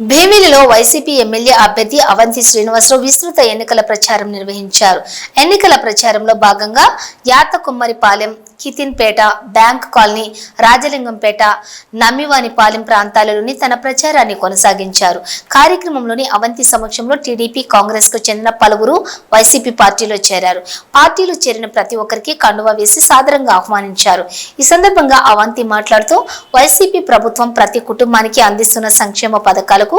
భీమిలిలో YCP MLA అభ్యర్థి అవంతి శ్రీనివాసరావు విస్తృత ఎన్నికల ప్రచారం నిర్వహించారు. ఎన్నికల ప్రచారంలో భాగంగా యాతకుమ్మరిపాలెం కితిన్పేట బ్యాంక్ కాలనీ రాజలింగంపేట నమ్మివానిపాలెం ప్రాంతాలలోని తన ప్రచారాన్ని కొనసాగించారు. కార్యక్రమంలోని అవంతి సమక్షంలో టీడీపీ కాంగ్రెస్కు చెందిన పలువురు వైసీపీ పార్టీలో చేరారు. పార్టీలో చేరిన ప్రతి ఒక్కరికి కండువా వేసి సాదరంగా ఆహ్వానించారు. ఈ సందర్భంగా అవంతి మాట్లాడుతూ వైసీపీ ప్రభుత్వం ప్రతి కుటుంబానికి అందిస్తున్న సంక్షేమ పథకాలకు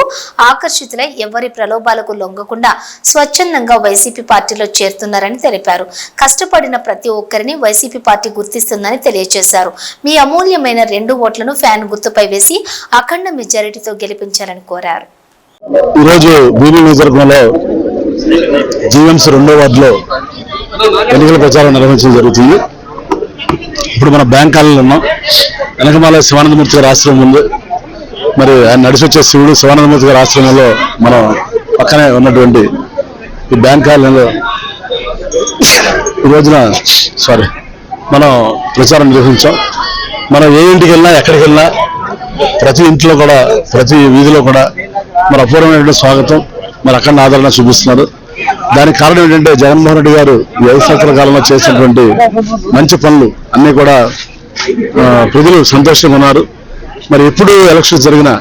ఆకర్షితులై ఎవరి ప్రలోభాలకు లొంగకుండా స్వచ్ఛందంగా వైసీపీ పార్టీలో చేరుతున్నారని తెలిపారు. కష్టపడిన ప్రతి ఒక్కరిని వైసీపీ పార్టీ గుర్తు గుర్తిస్తుందని తెలియజేశారు. మీ అమూల్యమైన రెండు ఓట్లను ఫ్యాన్ గుర్తుపై వేసి అఖండ మెజారిటీతో గెలిపించాలని కోరారు. ఈరోజు భీమి నియోజకవర్గంలో జీఎంసీ రెండో వార్డులో ఎన్నికల ప్రచారం నిర్వహించడం జరుగుతుంది. ఇప్పుడు మన బ్యాంకాలలో ఉన్నాం. వెనకమాల శివానందమూర్తి గారి ఆశ్రమం ఉంది. మరి ఆయన నడిచి వచ్చే శివుడు శివానందమూర్తి గారి ఆశ్రమంలో మనం పక్కనే ఉన్నటువంటి ఈ బ్యాంక్ కాలనీలో ఈ రోజున సారీ మనం ప్రచారం నిర్వహించాం. మనం ఏ ఇంటికి వెళ్ళినా ఎక్కడికి వెళ్ళినా ప్రతి ఇంట్లో కూడా ప్రతి వీధిలో కూడా మరి అపూర్వమైనటువంటి స్వాగతం మరి అక్కడ ఆదరణ చూపిస్తున్నారు. దానికి కారణం ఏంటంటే జగన్మోహన్ రెడ్డి గారు ఈ కాలంలో చేసినటువంటి మంచి పనులు అన్నీ కూడా ప్రజలు సంతోషంగా ఉన్నారు. మరి ఎప్పుడు ఎలక్షన్స్ జరిగినా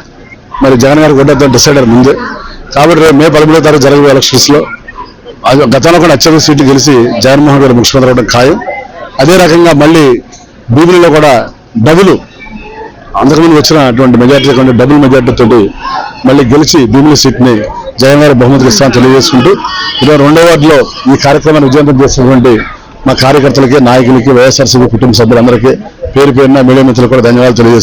మరి జగన్ గారు కొట్టేద్దాం డిసైడర్ ముందే. కాబట్టి రేపు మే పదమూడో తారీఖు జరగబోయే ఎలక్షన్స్లో అది గతంలో కూడా అత్యధిక సీట్లు గెలిచి జగన్మోహన్ గారు ముఖ్యమంత్రి అవడం ఖాయం. అదే రకంగా మళ్ళీ భూములలో కూడా డబుల్ అంతకుముందు వచ్చినటువంటి మెజార్టీ కంటే డబుల్ మెజార్టీతో మళ్ళీ గెలిచి భూముల సీట్ని జగన్ గారి బహుమతికి ఇస్తామని తెలియజేసుకుంటూ ఇరవై రెండో వార్డులో ఈ కార్యక్రమాన్ని విజయవంతం చేసినటువంటి మా కార్యకర్తలకి నాయకులకి వైఎస్ఆర్సీపీ కుటుంబ సభ్యులందరికీ పేరు పేరున మీడియా మిత్రులు కూడా ధన్యవాదాలు తెలియజేసుకుంటున్నాను.